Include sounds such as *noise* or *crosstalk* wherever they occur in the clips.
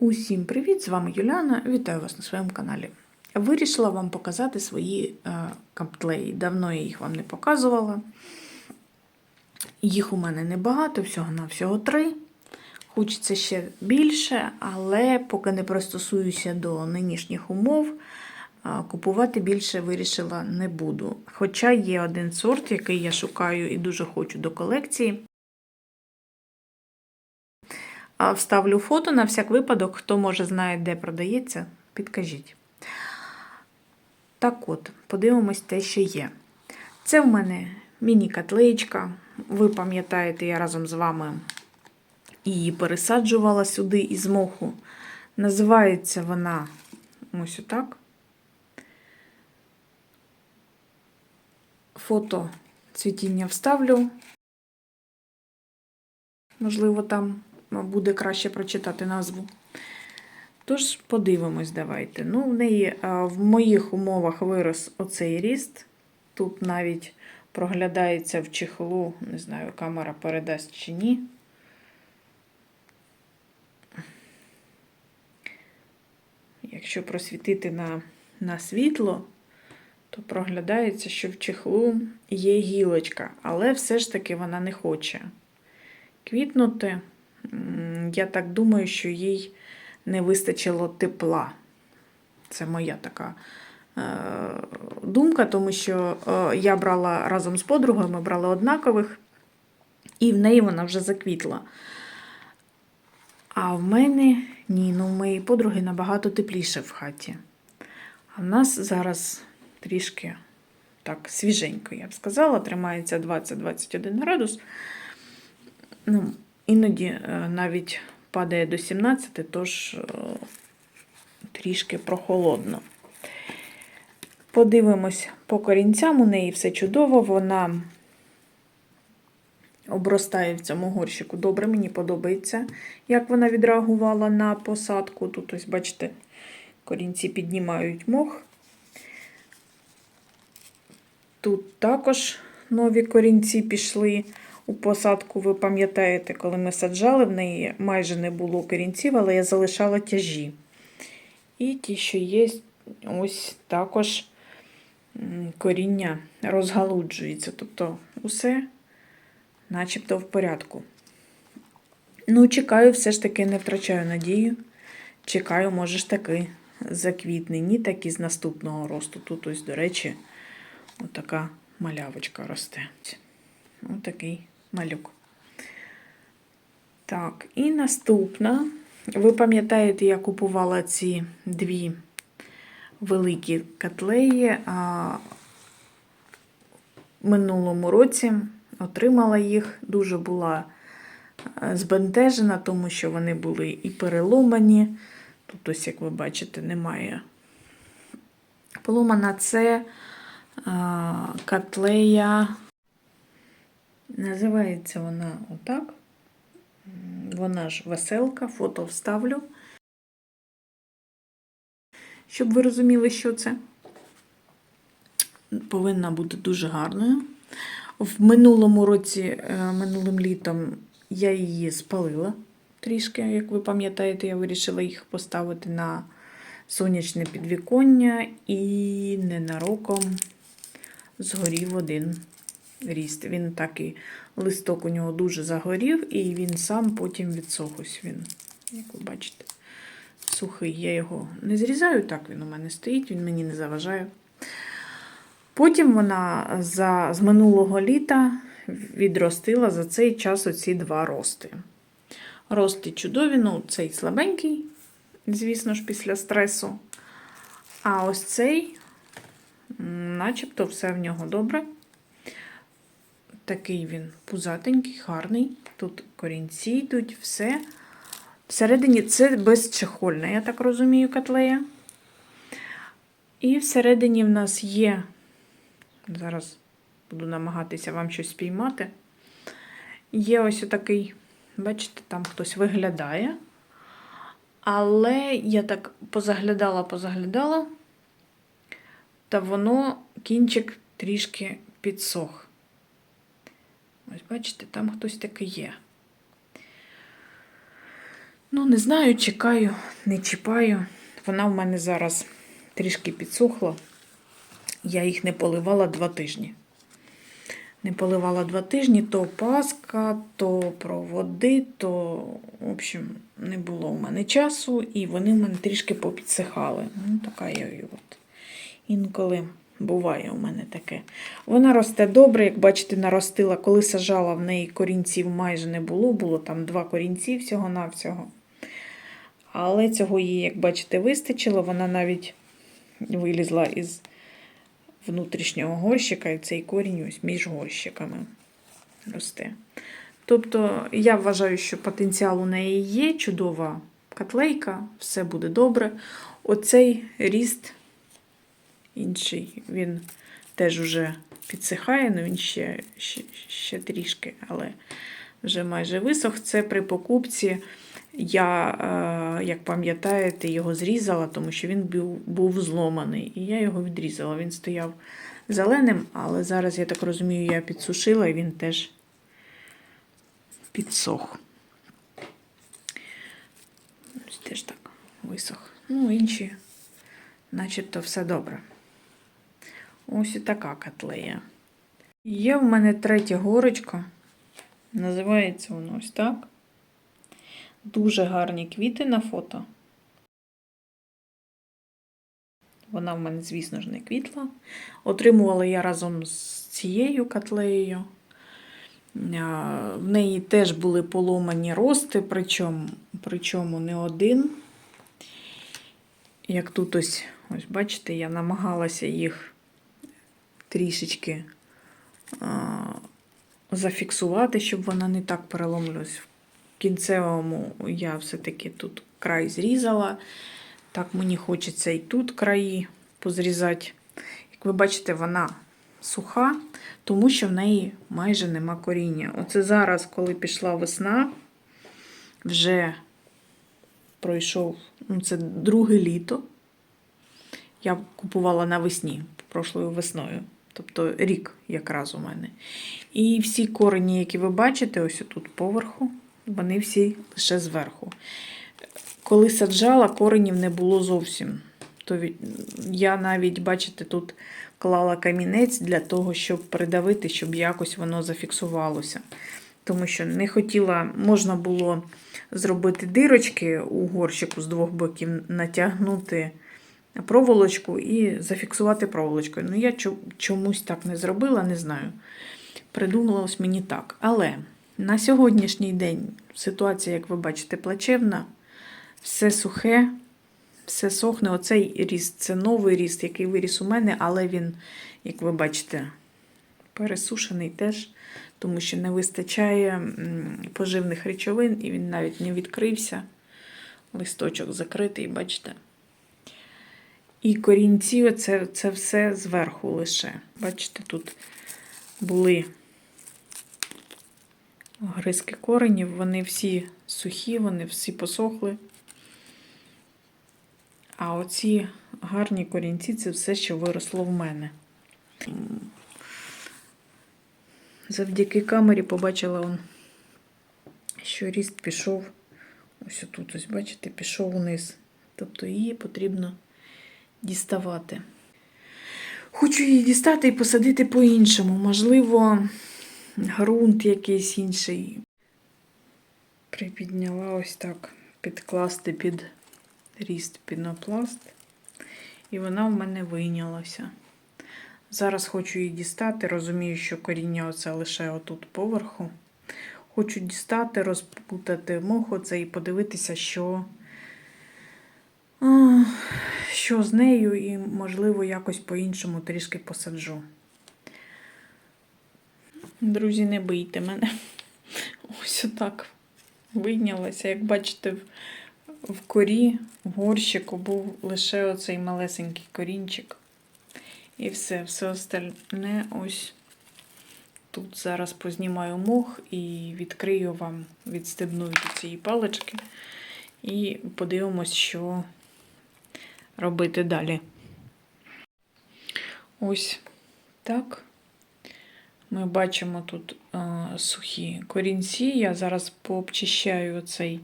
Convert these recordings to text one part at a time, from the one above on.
Усім привіт! З вами Юліана. Вітаю вас на своєму каналі. Вирішила вам показати свої е, каптлеї. Давно я їх вам не показувала. Їх у мене небагато, всього на всього три. Хочеться ще більше, але поки не пристосуюся до нинішніх умов, е, купувати більше вирішила не буду. Хоча є один сорт, який я шукаю і дуже хочу до колекції. Вставлю фото на всяк випадок, хто може знає, де продається, підкажіть. Так от, подивимось те, що є. Це в мене міні-котлеєчка. Ви пам'ятаєте, я разом з вами її пересаджувала сюди із моху. Називається вона ось отак. Фото цвітіння вставлю. Можливо, там буде краще прочитати назву. Тож, подивимось, давайте. Ну, в неї а, в моїх умовах вирос оцей ріст. Тут навіть проглядається в чехлу, не знаю, камера передасть чи ні. Якщо просвітити на, на світло, то проглядається, що в чехлу є гілочка, але все ж таки вона не хоче квітнути. Я так думаю, що їй не вистачило тепла. Це моя така е, думка, тому що е, я брала разом з подругою, ми брали однакових, і в неї вона вже заквітла. А в мене ні, ну в моєї подруги набагато тепліше в хаті. А в нас зараз трішки так свіженько, я б сказала, тримається 20-21 градус. Ну, Іноді е, навіть падає до 17, тож е, трішки прохолодно. Подивимось по корінцям, у неї все чудово, вона обростає в цьому горщику. Добре, мені подобається, як вона відреагувала на посадку. Тут, ось, бачите, корінці піднімають мох. Тут також нові корінці пішли. У посадку, ви пам'ятаєте, коли ми саджали, в неї майже не було корінців, але я залишала тяжі. І ті, що є, ось також коріння розгалуджується. Тобто усе начебто в порядку. Ну, чекаю, все ж таки не втрачаю надію. Чекаю, може ж таки заквітне, ні так і з наступного росту. Тут, ось, до речі, отака малявочка росте. Отакий малюк. Так, і наступна. Ви пам'ятаєте, я купувала ці дві великі котлеї а минулому році отримала їх, дуже була збентежена, тому що вони були і переломані. Тут, ось, як ви бачите, немає. Поломана це а, котлея. Називається вона отак. Вона ж веселка, фото вставлю. Щоб ви розуміли, що це. Повинна бути дуже гарною. В минулому році, минулим літом, я її спалила трішки, як ви пам'ятаєте, я вирішила їх поставити на сонячне підвіконня і ненароком згорів один ріст. Він так і листок у нього дуже загорів, і він сам потім відсох. Ось він, як ви бачите, сухий. Я його не зрізаю, так він у мене стоїть, він мені не заважає. Потім вона за, з минулого літа відростила за цей час оці два рости. Рости чудові, ну, цей слабенький, звісно ж, після стресу. А ось цей, начебто, все в нього добре. Такий він пузатенький, гарний. Тут корінці йдуть, все. Всередині це безчехольна, я так розумію, котлея. І всередині в нас є, зараз буду намагатися вам щось спіймати. Є ось такий, бачите, там хтось виглядає. Але я так позаглядала, позаглядала, та воно кінчик трішки підсох. Ось, бачите, там хтось такий є. Ну, не знаю, чекаю не чіпаю. Вона в мене зараз трішки підсохла. Я їх не поливала два тижні. Не поливала два тижні, то паска, то проводи, то, в общем, не було в мене часу, і вони в мене трішки попідсихали. Ну, така я і от. Інколи буває у мене таке. Вона росте добре, як бачите, наростила. Коли сажала, в неї корінців майже не було, було там два корінці всього-навсього. Але цього їй, як бачите, вистачило. Вона навіть вилізла із внутрішнього горщика, і цей корінь ось між горщиками росте. Тобто, я вважаю, що потенціал у неї є, чудова котлейка, все буде добре. Оцей ріст інший, він теж вже підсихає, ну він ще, ще, ще трішки, але вже майже висох. Це при покупці. Я, е, як пам'ятаєте, його зрізала, тому що він був, був зломаний. І я його відрізала. Він стояв зеленим, але зараз, я так розумію, я підсушила і він теж підсох. Теж так висох. Ну, інші, начебто, все добре. Ось і така котлея. Є в мене третя горочка. Називається воно ось так. Дуже гарні квіти на фото. Вона в мене, звісно ж, не квітла. Отримувала я разом з цією котлеєю. В неї теж були поломані рости, причому, причому не один. Як тут ось, ось бачите, я намагалася їх трішечки а, зафіксувати, щоб вона не так переломлювалась. В кінцевому я все-таки тут край зрізала. Так, мені хочеться і тут краї позрізати. Як ви бачите, вона суха, тому що в неї майже нема коріння. Оце зараз, коли пішла весна, вже пройшов ну, це друге літо. Я купувала навесні, прошлою весною. Тобто рік якраз у мене. І всі корені, які ви бачите, ось тут поверху, вони всі лише зверху. Коли саджала, коренів не було зовсім. То я навіть, бачите, тут клала камінець для того, щоб придавити, щоб якось воно зафіксувалося. Тому що не хотіла, можна було зробити дирочки у горщику з двох боків, натягнути проволочку і зафіксувати проволочкою. Ну, я чомусь так не зробила, не знаю. Придумалось мені так. Але на сьогоднішній день ситуація, як ви бачите, плачевна, все сухе, все сохне. Оцей ріст це новий ріст, який виріс у мене, але він, як ви бачите, пересушений теж, тому що не вистачає поживних речовин, і він навіть не відкрився. Листочок закритий, бачите? І корінці це, це все зверху лише. Бачите, тут були гризки коренів, вони всі сухі, вони всі посохли. А оці гарні корінці це все, що виросло в мене. Завдяки камері побачила, он, що ріст пішов ось тут, ось, бачите, пішов вниз. Тобто її потрібно діставати. Хочу її дістати і посадити по-іншому. Можливо, ґрунт якийсь інший. Припідняла ось так, підкласти під ріст пінопласт. І вона в мене вийнялася. Зараз хочу її дістати, розумію, що коріння оце лише отут поверху. Хочу дістати, розпутати мох оце і подивитися, що що з нею, і, можливо, якось по-іншому трішки посаджу. Друзі, не бийте мене. *laughs* Ось отак вийнялася. Як бачите, в корі, в горщику був лише оцей малесенький корінчик. І все, все остальне ось тут зараз познімаю мох і відкрию вам, відстебну від цієї палички. І подивимось, що робити далі. Ось так. Ми бачимо тут а, сухі корінці. Я зараз пообчищаю цей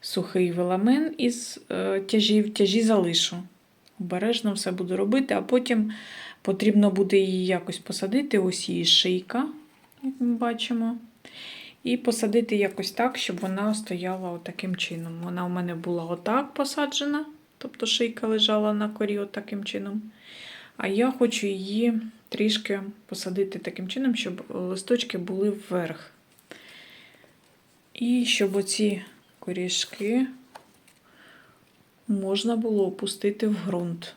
сухий веламен із е, тяжів, тяжі залишу. Обережно все буду робити, а потім потрібно буде її якось посадити. Ось її шийка, як ми бачимо. І посадити якось так, щоб вона стояла таким чином. Вона у мене була отак посаджена, тобто шийка лежала на корі отаким чином. А я хочу її трішки посадити таким чином, щоб листочки були вверх. І щоб оці корішки можна було опустити в ґрунт.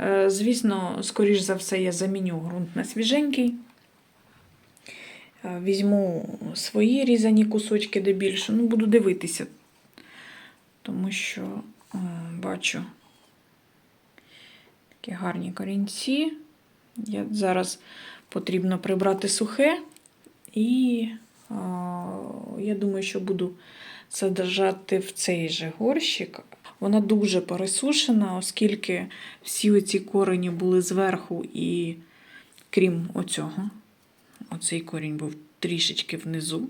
Е, Звісно, скоріш за все, я заміню ґрунт на свіженький. Е, Візьму свої різані кусочки де більше. Ну, буду дивитися, тому що бачу такі гарні корінці. Я, зараз потрібно прибрати сухе, і а, я думаю, що буду саджати в цей же горщик. Вона дуже пересушена, оскільки всі оці корені були зверху, і крім оцього, оцей корінь був трішечки внизу.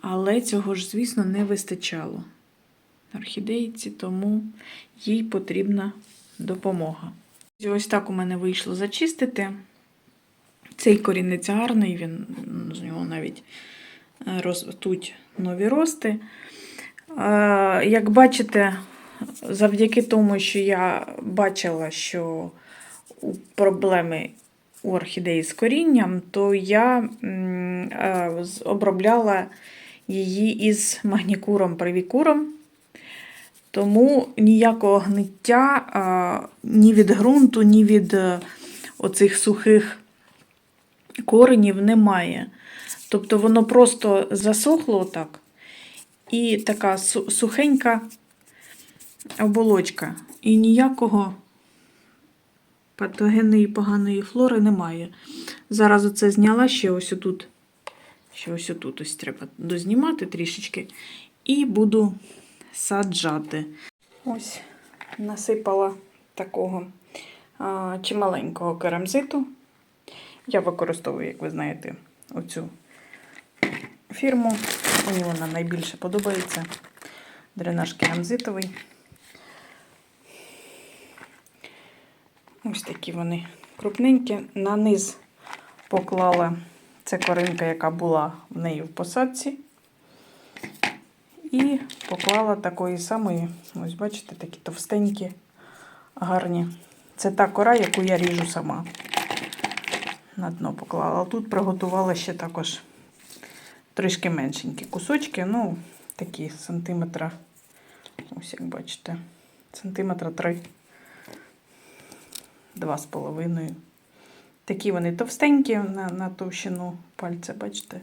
Але цього ж, звісно, не вистачало орхідейці, тому їй потрібна допомога. Ось так у мене вийшло зачистити. Цей корінець гарний, він, з нього навіть е, ростуть нові рости. Е, Як бачите, завдяки тому, що я бачила, що проблеми у орхідеї з корінням, то я е, обробляла її із магнікуром привікуром. Тому ніякого гниття а, ні від ґрунту, ні від е, оцих сухих коренів немає. Тобто воно просто засохло отак. І така су- сухенька оболочка. І ніякого патогенної поганої флори немає. Зараз оце зняла ще ось отут. Ще ось отут ось треба дознімати трішечки. І буду саджати. Ось насипала такого а, чималенького керамзиту. Я використовую, як ви знаєте, оцю фірму. Мені вона найбільше подобається. Дренаж керамзитовий. Ось такі вони крупненькі. На низ поклала це коринка, яка була в неї в посадці. І поклала такої самої, ось бачите, такі товстенькі, гарні. Це та кора, яку я ріжу сама. На дно поклала. Тут приготувала ще також трішки меншенькі кусочки, ну, такі сантиметра, ось як бачите, сантиметра три, два з половиною. Такі вони товстенькі на, на товщину пальця, бачите.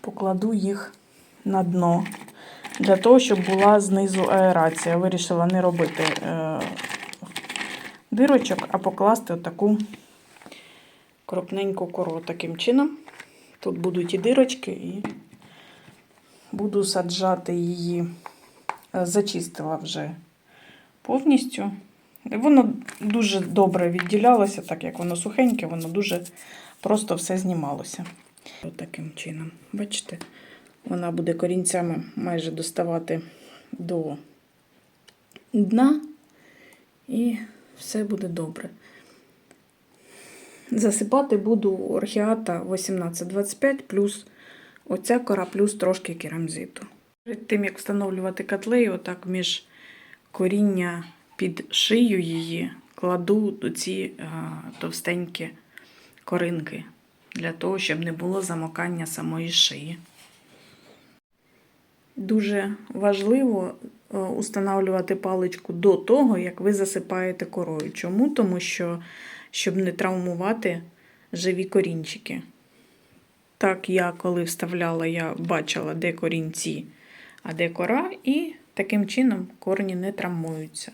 Покладу їх на дно для того, щоб була знизу аерація. Вирішила не робити е, дирочок, а покласти отаку крупненьку кору таким чином. Тут будуть і дирочки, і буду саджати її. Зачистила вже повністю. Воно дуже добре відділялося, так як воно сухеньке, воно дуже просто все знімалося. Ось таким чином. Бачите? Вона буде корінцями майже доставати до дна, і все буде добре. Засипати буду орхіата 1825 плюс оця кора, плюс трошки керамзиту. Перед тим, як встановлювати котлею, отак між коріння під шию її кладу ці а, товстенькі коринки для того, щоб не було замокання самої шиї. Дуже важливо е, устанавлювати паличку до того, як ви засипаєте корою. Чому? Тому що, щоб не травмувати живі корінчики. Так, я коли вставляла, я бачила, де корінці, а де кора, і таким чином корені не травмуються.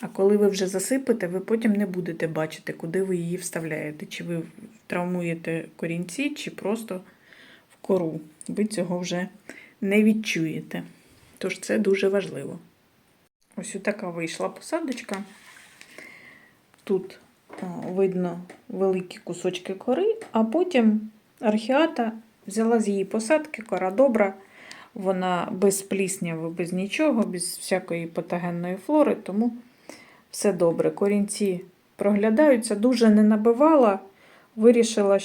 А коли ви вже засипете, ви потім не будете бачити, куди ви її вставляєте. Чи ви травмуєте корінці, чи просто в кору. Ви цього вже не відчуєте. Тож це дуже важливо. Ось така вийшла посадочка. Тут видно великі кусочки кори, а потім архіата взяла з її посадки, кора добра. Вона без плісняви, без нічого, без всякої патогенної флори, тому все добре. Корінці проглядаються, дуже не набивала. Вирішила,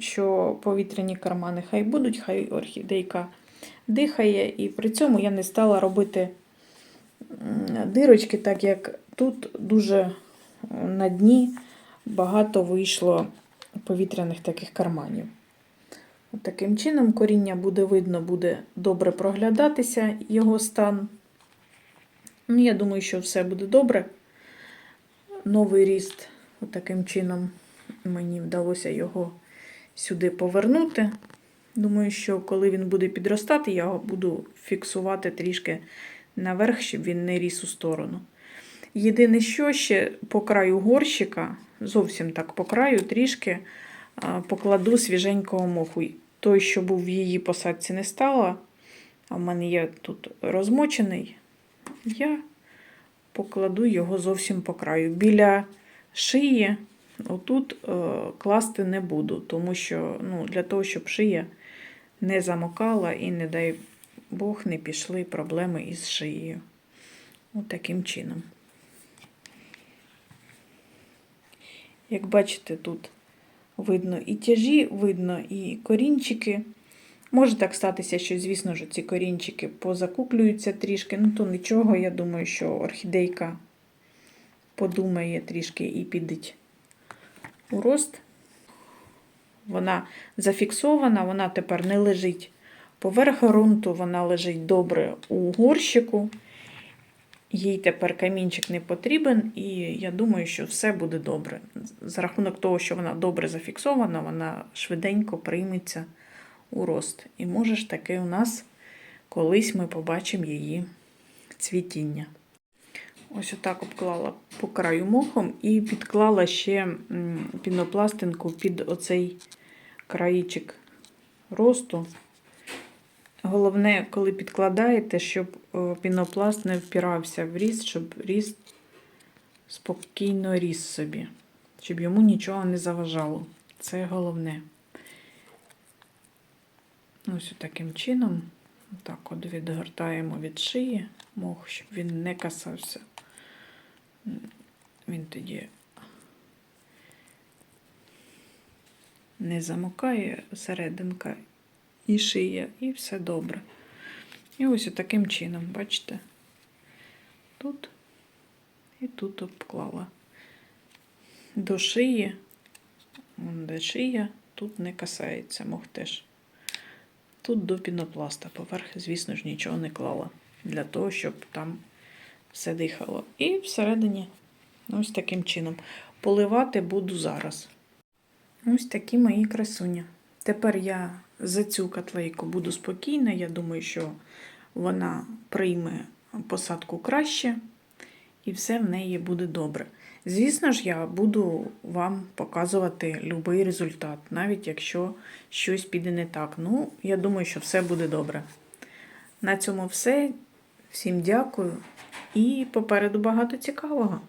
що повітряні кармани хай будуть, хай орхідейка дихає. І при цьому я не стала робити дирочки, так як тут дуже на дні багато вийшло повітряних таких карманів. От таким чином коріння буде видно, буде добре проглядатися його стан. Ну, я думаю, що все буде добре. Новий ріст, от таким чином мені вдалося його сюди повернути. Думаю, що коли він буде підростати, я його буду фіксувати трішки наверх, щоб він не ріс у сторону. Єдине, що ще по краю горщика, зовсім так по краю, трішки покладу свіженького моху. Той, що був в її посадці, не стало, а в мене є тут розмочений, я покладу його зовсім по краю. Біля шиї отут е, класти не буду, тому що ну, для того, щоб шия не замокала і, не дай Бог, не пішли проблеми із шиєю. От таким чином. Як бачите, тут видно і тяжі, видно і корінчики. Може так статися, що, звісно ж, ці корінчики позакуклюються трішки. Ну, то нічого, я думаю, що орхідейка подумає трішки і підить у рост. Вона зафіксована, вона тепер не лежить поверх ґрунту, вона лежить добре у горщику. Їй тепер камінчик не потрібен, і я думаю, що все буде добре. За рахунок того, що вона добре зафіксована, вона швиденько прийметься у рост. І може ж таки у нас колись ми побачимо її цвітіння. Ось отак обклала по краю мохом і підклала ще пінопластинку під оцей країчик росту. Головне, коли підкладаєте, щоб пінопласт не впирався в ріст, щоб ріст спокійно ріс собі, щоб йому нічого не заважало. Це головне. Ось таким чином, так от відгортаємо від шиї мох, щоб він не касався. Він тоді не замокає серединка і шия, і все добре. І ось таким чином, бачите, тут і тут обклала. До шиї, де шия, тут не касається мох теж. Тут до пінопласта поверх, звісно ж, нічого не клала. Для того, щоб там все дихало. І всередині, ось таким чином. Поливати буду зараз. Ось такі мої красуні. Тепер я за цю котлейку буду спокійна. Я думаю, що вона прийме посадку краще, і все в неї буде добре. Звісно ж, я буду вам показувати будь-який результат, навіть якщо щось піде не так. Ну, я думаю, що все буде добре. На цьому все. Всім дякую і попереду багато цікавого.